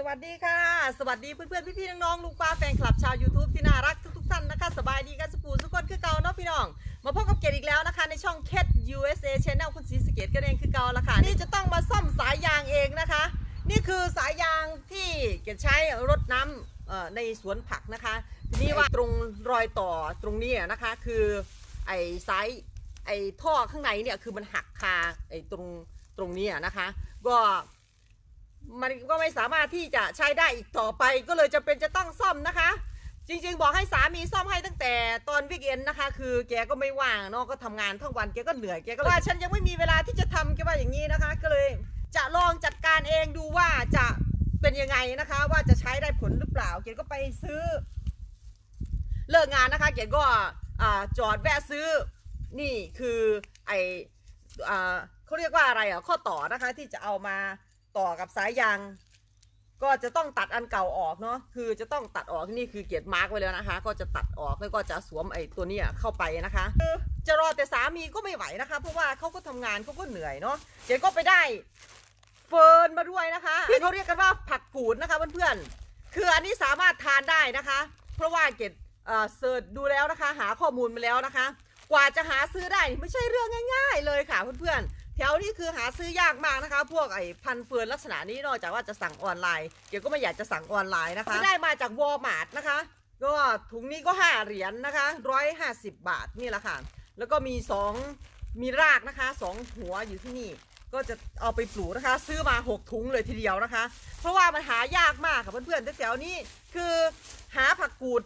สวัสดีค่ะ สวัสดีเพื่อนๆ พี่ๆ น้องๆ ลุงป้าแฟนคลับชาว YouTube ที่น่ารักทุกๆ ท่านนะคะ สบายดีกันสปูนสุกคนคือเก่าเนาะพี่น้อง มาพบกับเกดอีกแล้วนะคะ ในช่อง Cat USA Channel คุณศรีสเกตกันเองคือเก่าละค่ะ นี่จะต้องมาซ่อมสายยางเองนะคะ นี่คือสายยางที่เกดใช้รดน้ำในสวนผักนะคะทีนี้ว่าตรงรอยต่อตรงนี้นะคะ คือไอ้สายไอ้ท่อข้างในเนี่ยคือมันหักคาไอ้ตรงตรงนี้นะคะ ก็ มันก็ไม่สามารถที่จะใช้ได้อีกต่อไป ก็เลยจะเป็นจะต้องซ่อมนะคะ จริง ๆ บอกให้สามีซ่อมให้ตั้งแต่ตอนวิกเอนนะคะ คือแกก็ไม่ว่างเนาะก็ทำงานทั้งวันแกก็เหนื่อยแกก็ว่าฉันยังไม่มีเวลาที่จะทำแกว่าอย่างนี้นะคะ ก็เลยจะลองจัดการเองดูว่าจะเป็นยังไงนะคะ ว่าจะใช้ได้ผลหรือเปล่าเกดก็ไปซื้อ เลิกงานนะคะ เกดก็อจอดแวะซื้อนี่คือไออเขาเรียกว่าอะไรอะข้อต่อนะคะที่จะเอามา ต่อกับสายยาง ก็จะต้องตัดอันเก่าออกเนาะคือจะต้องตัดออกนี่คือเกียรมาร์กไว้แล้วนะคะ ก็จะตัดออกแล้วก็จะสวมไอ้ตัวนี้เข้าไปนะคะจะรอแต่สามีก็ไม่ไหวนะคะ เพราะว่าเขาก็ทำงานเขาก็เหนื่อยเนาะเกียรก็ไปได้เฟิร์นมาด้วยนะคะที่เขาเรียกกันว่าผักกูดนะคะเพื่อนๆคืออันนี้สามารถทานได้นะคะ เพราะว่าเกียรเอ่อเสิร์ชดูแล้วนะคะ หาข้อมูลมาแล้วนะคะ กว่าจะหาซื้อได้ไม่ใช่เรื่องง่าย ๆ เลยค่ะเพื่อนๆ แถวนี้คือหาซื้อยากมากนะคะ พวกไอ้พันเฟิร์นลักษณะนี้นอกจากว่าจะสั่งออนไลน์ เดี๋ยวก็ไม่อยากจะสั่งออนไลน์นะคะได้มาจากวอลมาร์ทนะคะ ก็ถุงนี้ก็ 5 เหรียญนะคะ 150 บาทนี่แหละค่ะ แล้วก็มี 2 มีรากนะคะ 2 หัวอยู่ที่นี่ก็จะเอาไปปลูกนะคะ ซื้อมา 6 ถุงเลยทีเดียวนะคะ เพราะว่ามันหายากมากค่ะเพื่อนๆแถวนี้คือหาผักกูด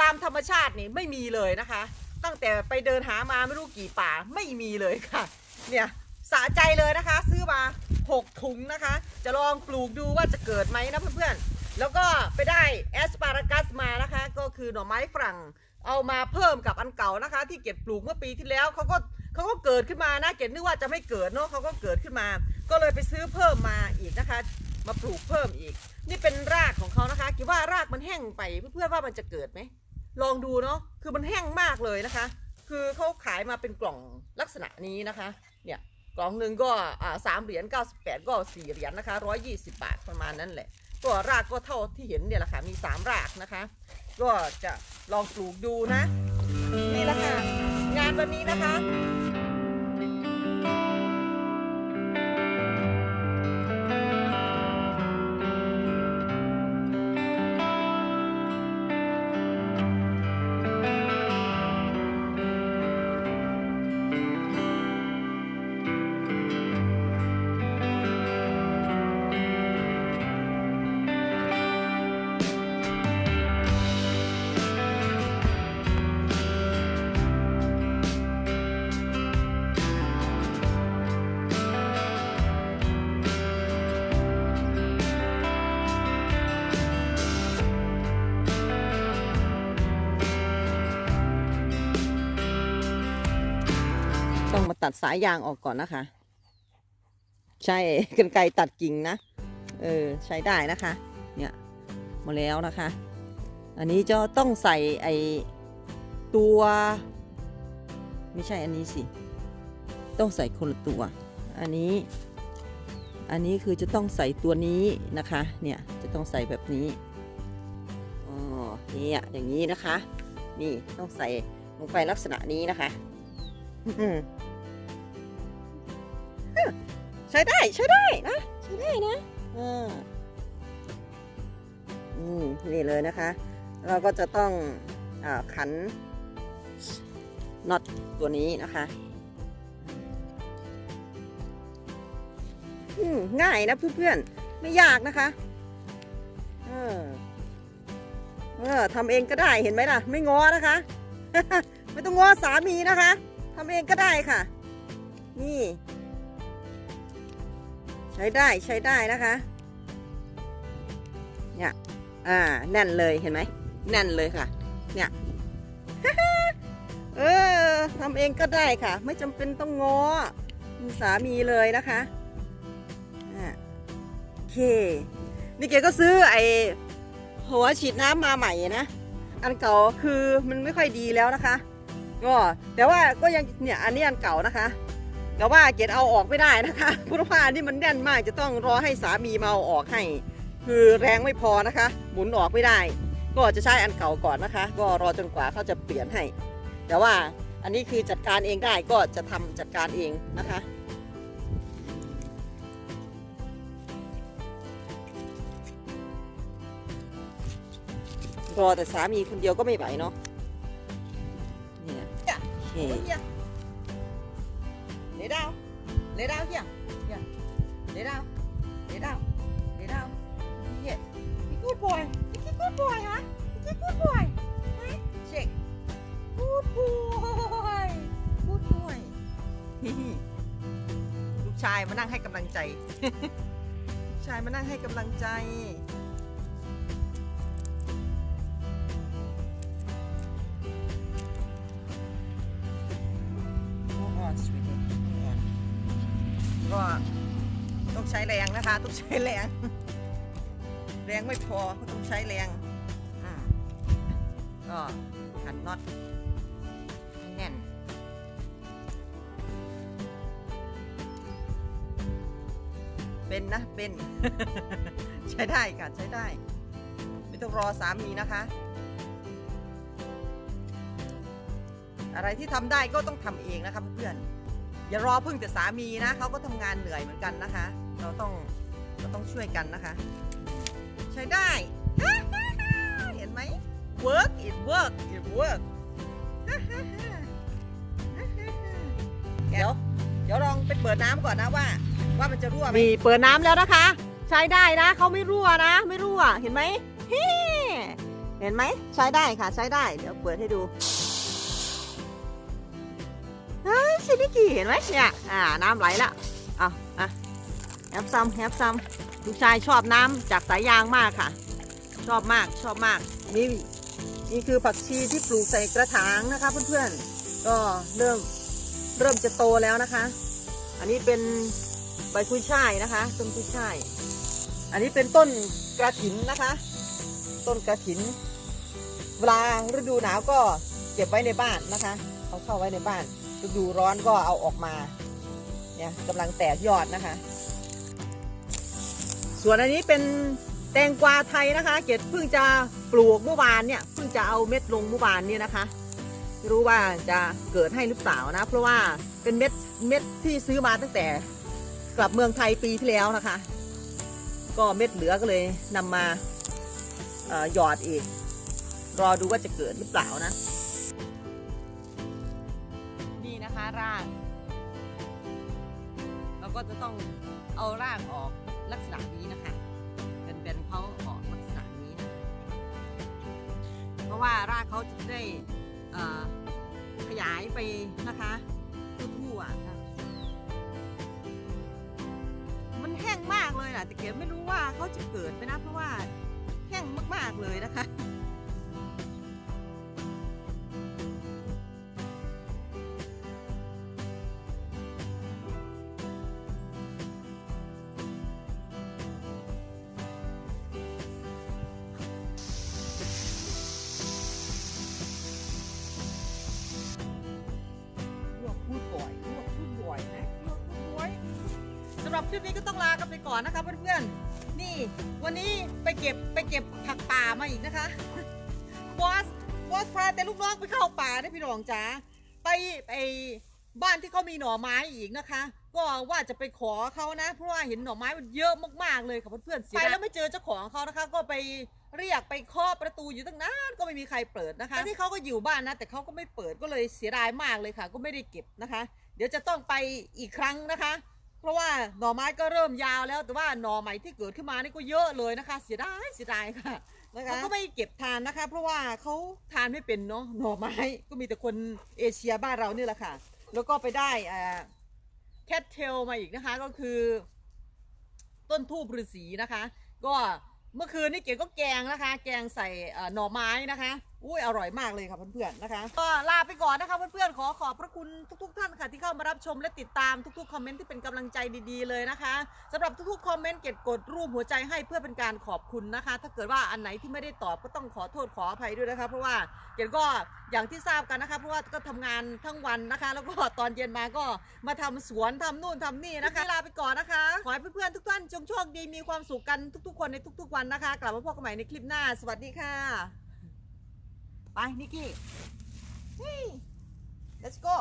ตามธรรมชาตินี่ไม่มีเลยนะคะ ตั้งแต่ไปเดินหามาไม่รู้กี่ป่าไม่มีเลยค่ะ เนี่ย สะใจเลยนะคะ ซื้อมา 6 ถุงนะคะ จะลองปลูกดูว่าจะเกิดไหมนะเพื่อนๆ แล้วก็ไปได้แอสปารากัสมานะคะ ก็คือหน่อไม้ฝรั่งเอามาเพิ่มกับอันเก่านะคะ ที่เก็บปลูกเมื่อปีที่แล้วเขาก็เขาก็เกิดขึ้นมานะเก็บนึกว่าจะไม่เกิดเนาะเขาก็เกิดขึ้นมา ก็เลยไปซื้อเพิ่มมาอีกนะคะ มาปลูกเพิ่มอีก นี่เป็นรากของเขานะคะคิดว่ารากมันแห้งไปเพื่อนๆว่ามันจะเกิดไหมลองดูเนาะคือมันแห้งมากเลยนะคะ คือเขาขายมาเป็นกล่องลักษณะนี้นะคะ เนี่ย กล่องหนึ่งก็อ่าสามเหรียญเก้าสิบแปดก็สี่เหรียญนะคะร้อยยี่สิบบาทประมาณนั้นแหละก็รากก็เท่าที่เห็นเนี่ยแหละค่ะมีสามรากนะคะ ก็จะลองปลูกดูนะนี่แหละค่ะงานวันนี้นะคะ ตัดสายยางออกก่อนนะคะ ใช่กันไกรตัดกิ่งนะ เออใช้ได้นะคะ เนี่ยมาแล้วนะคะ อันนี้จะต้องใส่ไอตัว ไม่ใช่อันนี้สิ ต้องใส่คนละตัว อันนี้ อันนี้คือจะต้องใส่ตัวนี้นะคะ เนี่ยจะต้องใส่แบบนี้อ๋อเนี่ยอย่างนี้นะคะ นี่ต้องใส่ลงไปลักษณะนี้นะคะ อืม ใช้ได้ใช้ได้นะใช้ได้นะอ่าอืมนี่เลยนะคะ เราก็จะต้องอาขันน็อตตัวนี้นะคะอืมง่ายนะเพื่อนๆ ไม่ยากนะคะ เออ เออทำเองก็ได้เห็นไหมล่ะ ไม่ง้อนะคะ ไม่ต้องง้อสามีนะคะทำเองก็ได้ค่ะ นี่ ใช้ได้ใช้ได้นะคะเนี่ยอ่าแน่นเลยเห็นไหมแน่นเลยค่ะ เนี่ยเออทำเองก็ได้ค่ะ ไม่จำเป็นต้องง้อสามีเลยนะคะอ่าโอเคนี่เกก็ซื้อไอ้หัวฉีดน้ำมาใหม่นะอันเก่าคือมันไม่ค่อยดีแล้วนะคะก็แต่ว่าก็ยังเนี่ยอันนี้อันเก่านะคะ แต่ว่าเกดเอาออกไม่ได้นะคะเพราะว่านนี้มันแน่นมากจะต้องรอให้สามีมาเอาออกให้ คือแรงไม่พอนะคะ หมุนออกไม่ได้ ก็จะใช้อันเก่าก่อนนะคะ ก็รอจนกว่าเขาจะเปลี่ยนให้ แต่ว่าอันนี้คือจัดการเองได้ก็จะทำจัดการเองนะคะรอแต่สามีคนเดียวก็ไม่ไหวเนาะเนี่ยโอเค Lay down here. Here. Lay down. Lay down. Lay down. Yeah. You good boy. You good boy, huh? You good boy. Huh? Shake. Good boy. Good boy. ลูกชายมานั่งให้กำลังใจ ลูกชายมานั่งให้กำลังใจ ก็ต้องใช้แรงนะคะ ต้องใช้แรง แรงไม่พอก็ต้องใช้แรงก็ขันน็อตให้แน่นเป็นนะเป็น ใช้ได้ค่ะใช้ได้ ไม่ต้องรอสามีนะคะ อะไรที่ทำได้ก็ต้องทำเองนะคะเพื่อนๆ อย่ารอพึ่งแต่สามีนะเขาก็ทำงานเหนื่อยเหมือนกันนะคะ เราต้องเราต้องช่วยกันนะคะ ใช้ได้ เห็นไหม work it work it work เดี๋ยวเดี๋ยวลองไปเปิดน้ำก่อนนะว่า ว่ามันจะรั่วไหมมีเปิดน้ำแล้วนะคะ ใช้ได้นะเขาไม่รั่วนะ ไม่รั่วเห็นไหมเห็นไหมใช้ได้ค่ะใช้ได้ เดี๋ยวเปิดให้ดู เฮ้ยซินิกี้เห็นไหมเนี่ยอ่าน้ำไหลละเอาอะแฮปซัมแฮปซัมลูกชายชอบน้ำจากสายยางมากค่ะ ชอบมากชอบมากนี่นี่คือผักชีที่ปลูกใส่กระถางนะคะเพื่อนๆก็เริ่มเริ่มจะโตแล้วนะคะ อันนี้เป็นใบกุ้ยช่ายนะคะต้นกุ้ยช่าย อันนี้เป็นต้นกระถินนะคะ ต้นกระถิน เวลาฤดูหนาวก็เก็บไว้ในบ้านนะคะ เอาเข้าไว้ในบ้านฤดูร้อนก็เอาออกมา เนี่ยกำลังแตกยอดนะคะ ส่วนอันนี้เป็นแตงกวาไทยนะคะ เกดเพิ่งจะปลูกเมื่อวานเนี่ยเพิ่งจะเอาเม็ดลงเมื่อวานเนี่ยนะคะไม่รู้ว่าจะเกิดให้หรือเปล่านะ เพราะว่าเป็นเม็ดเม็ดที่ซื้อมาตั้งแต่กลับเมืองไทยปีที่แล้วนะคะ ก็เม็ดเหลือก็เลยนำมาหยอดอีก รอดูว่าจะเกิดหรือเปล่านะ ราก เราก็จะต้องเอารากออกลักษณะนี้นะคะเป็นเป็นเขาออกลักษณะนี้นะเพราะว่ารากเขาจะได้ขยายไปนะคะทั่วๆนะมันแห้งมากเลยนะแต่เก๋ไม่รู้ว่าเขาจะเกิดไหมนะเพราะว่าแห้งมากๆเลยนะคะ คลิปนี้ก็ต้องลากันไปก่อนนะคะเพื่อนๆ นี่ วันนี้ไปเก็บไปเก็บผักป่ามาอีกนะคะบอสบอสพาแต่ลูกน้องไปเข้าป่าได้พี่รองจ๋าไปไปบ้านที่เขามีหน่อไม้อีกนะคะ ก็ว่าจะไปขอเขานะ เพราะว่าเห็นหน่อไม้มันเยอะมากๆเลยค่ะเพื่อนๆไปแล้วไม่เจอเจ้าของเขานะคะ ก็ไปเรียกไปเคาะประตูอยู่ตั้งนานก็ไม่มีใครเปิดนะคะที่เขาก็อยู่บ้านนะ แต่เขาก็ไม่เปิดก็เลยเสียดายมากเลยค่ะ ก็ไม่ได้เก็บนะคะ เดี๋ยวจะต้องไปอีกครั้งนะคะ เพราะว่าหน่อไม้ก็เริ่มยาวแล้ว แต่ว่าหน่อใหม่ที่เกิดขึ้นมานี่ก็เยอะเลยนะคะ เสียดายเสียดายค่ะนะคะเขาก็ไม่เก็บทานนะคะ เพราะว่าเขาทานไม่เป็นเนาะหน่อไม้ก็มีแต่คนเอเชียบ้านเรานี่แหละค่ะ แล้วก็ไปได้อ่าแคทเทลมาอีกนะคะ ก็คือ ต้นทูบฤาษีนะคะ ก็เมื่อคืนนี่เก๋ก็แกงนะคะ แกงใส่เอ่อหน่อไม้นะคะ อุ้ยอร่อยมากเลยค่ะเพื่อนๆนะคะก็ลาไปก่อนนะคะเพื่อนๆขอขอบพระคุณทุก ๆ ท่านค่ะที่เข้ามารับชมและติดตามทุกๆคอมเมนต์ที่เป็นกำลังใจดีๆเลยนะคะสำหรับทุกๆคอมเมนต์เกดกดรูปหัวใจให้เพื่อเป็นการขอบคุณนะคะ ถ้าเกิดว่าอันไหนที่ไม่ได้ตอบก็ต้องขอโทษขออภัยด้วยนะคะ เพราะว่าเกดก็อย่างที่ทราบกันนะคะ เพราะว่าก็ทำงานทั้งวันนะคะ แล้วก็ตอนเย็นมาก็มาทำสวนทำนู่นทำนี่นะคะลาไปก่อนนะคะ ขอให้เพื่อนๆทุกท่านจงโชคดีมีความสุขกันทุก ๆ คนในทุก ๆ วันนะคะ กลับมาพบกันใหม่ในคลิปหน้า สวัสดีค่ะ ไปนิกกี้ let's go.